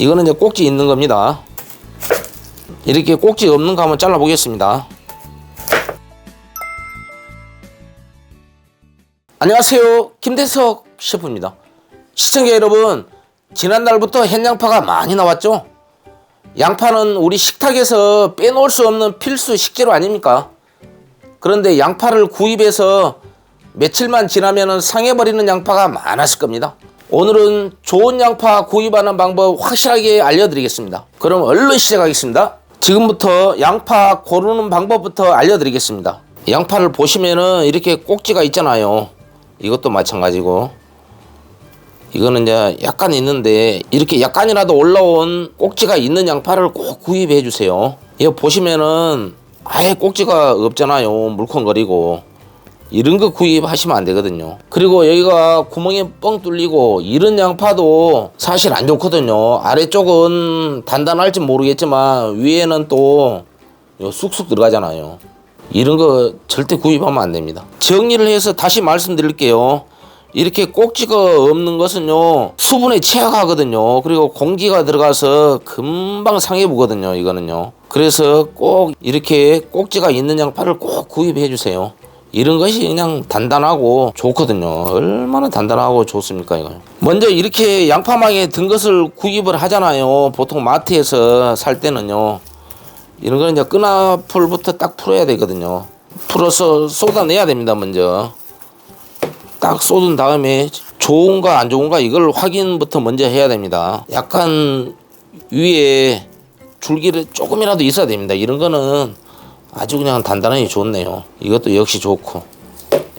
이거는 이제 꼭지 있는 겁니다. 이렇게 꼭지 없는 거 한번 잘라 보겠습니다. 안녕하세요. 김대석 셰프입니다. 시청자 여러분, 지난달부터 햇양파가 많이 나왔죠? 양파는 우리 식탁에서 빼놓을 수 없는 필수 식재료 아닙니까? 그런데 양파를 구입해서 며칠만 지나면 상해버리는 양파가 많았을 겁니다. 오늘은 좋은 양파 구입하는 방법 확실하게 알려드리겠습니다. 그럼 얼른 시작하겠습니다. 지금부터 양파 고르는 방법부터 알려드리겠습니다. 양파를 보시면은 이렇게 꼭지가 있잖아요. 이것도 마찬가지고 이거는 이제 약간 있는데 이렇게 약간이라도 올라온 꼭지가 있는 양파를 꼭 구입해 주세요. 이거 보시면은 아예 꼭지가 없잖아요. 물컹거리고 이런 거 구입하시면 안 되거든요. 그리고 여기가 구멍이 뻥 뚫리고 이런 양파도 사실 안 좋거든요. 아래쪽은 단단할지 모르겠지만 위에는 또요 쑥쑥 들어가잖아요. 이런 거 절대 구입하면 안 됩니다. 정리를 해서 다시 말씀드릴게요. 이렇게 꼭지가 없는 것은요 수분에 취약하거든요 그리고 공기가 들어가서 금방 상해 보거든요 이거는요 그래서 꼭 이렇게 꼭지가 있는 양파를 꼭 구입해 주세요 이런 것이 그냥 단단하고 좋거든요. 얼마나 단단하고 좋습니까 이거? 먼저 이렇게 양파망에 든 것을 구입을 하잖아요. 보통 마트에서 살 때는요. 이런 거는 이제 끈앞풀부터 딱 풀어야 되거든요. 풀어서 쏟아내야 됩니다 먼저. 딱 쏟은 다음에 좋은가 안 좋은가 이걸 확인부터 먼저 해야 됩니다. 약간 위에 줄기를 조금이라도 있어야 됩니다. 이런 거는 아주 그냥 단단하게 좋네요. 이것도 역시 좋고.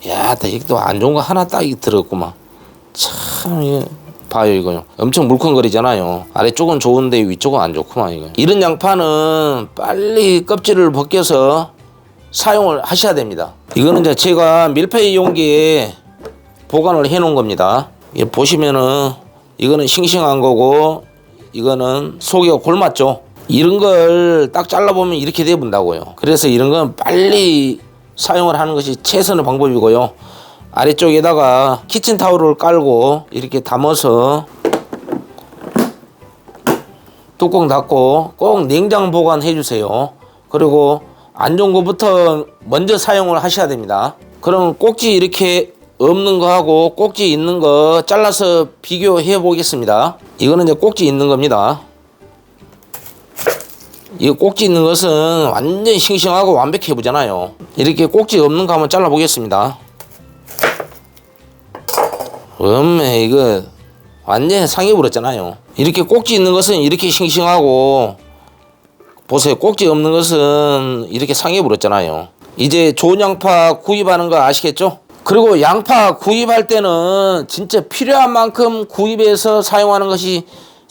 야, 나 이것도 안 좋은 거 하나 딱 들었구만. 참, 이거 봐요, 이거요. 엄청 물컹거리잖아요. 아래쪽은 좋은데 위쪽은 안 좋구만, 이거. 이런 양파는 빨리 껍질을 벗겨서 사용을 하셔야 됩니다. 이거는 이제 제가 밀폐 용기에 보관을 해 놓은 겁니다. 이 보시면은 이거는 싱싱한 거고 이거는 속이 골맞죠. 이런 걸 딱 잘라보면 이렇게 돼 본다고요. 그래서 이런 건 빨리 사용을 하는 것이 최선의 방법이고요. 아래쪽에다가 키친타올을 깔고 이렇게 담아서 뚜껑 닫고 꼭 냉장 보관해 주세요. 그리고 안 좋은 거부터 먼저 사용을 하셔야 됩니다. 그럼 꼭지 이렇게 없는 거하고 꼭지 있는 거 잘라서 비교해 보겠습니다. 이거는 이제 꼭지 있는 겁니다. 이 꼭지 있는 것은 완전 싱싱하고 완벽해 보잖아요. 이렇게 꼭지 없는 거 한번 잘라 보겠습니다. 음메 이거 완전 상해 버렸잖아요. 이렇게 꼭지 있는 것은 이렇게 싱싱하고 보세요. 꼭지 없는 것은 이렇게 상해 버렸잖아요. 이제 좋은 양파 구입하는 거 아시겠죠? 그리고 양파 구입할 때는 진짜 필요한 만큼 구입해서 사용하는 것이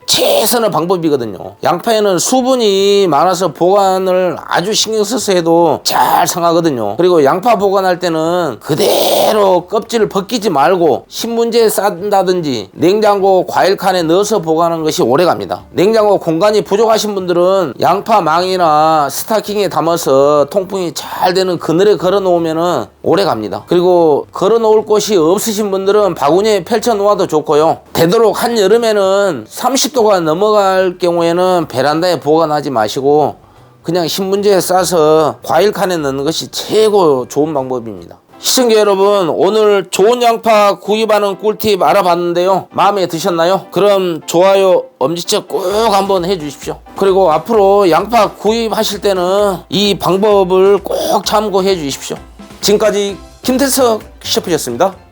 최선의 방법이거든요. 양파에는 수분이 많아서 보관을 아주 신경 써서 해도 잘 상하거든요. 그리고 양파 보관할 때는 그대로 껍질을 벗기지 말고 신문지에 싼다든지 냉장고 과일칸에 넣어서 보관하는 것이 오래 갑니다. 냉장고 공간이 부족하신 분들은 양파 망이나 스타킹에 담아서 통풍이 잘 되는 그늘에 걸어 놓으면은 오래 갑니다. 그리고 걸어 놓을 곳이 없으신 분들은 바구니에 펼쳐 놓아도 좋고요. 되도록 한여름에는 30 도가 넘어갈 경우에는 베란다에 보관하지 마시고 그냥 신문지에 싸서 과일칸에 넣는 것이 최고 좋은 방법입니다. 시청자 여러분 오늘 좋은 양파 구입하는 꿀팁 알아봤는데요 마음에 드셨나요? 그럼 좋아요 엄지척 꼭 한번 해주십시오 그리고 앞으로 양파 구입하실 때는 이 방법을 꼭 참고해 주십시오 지금까지 김태석 셰프였습니다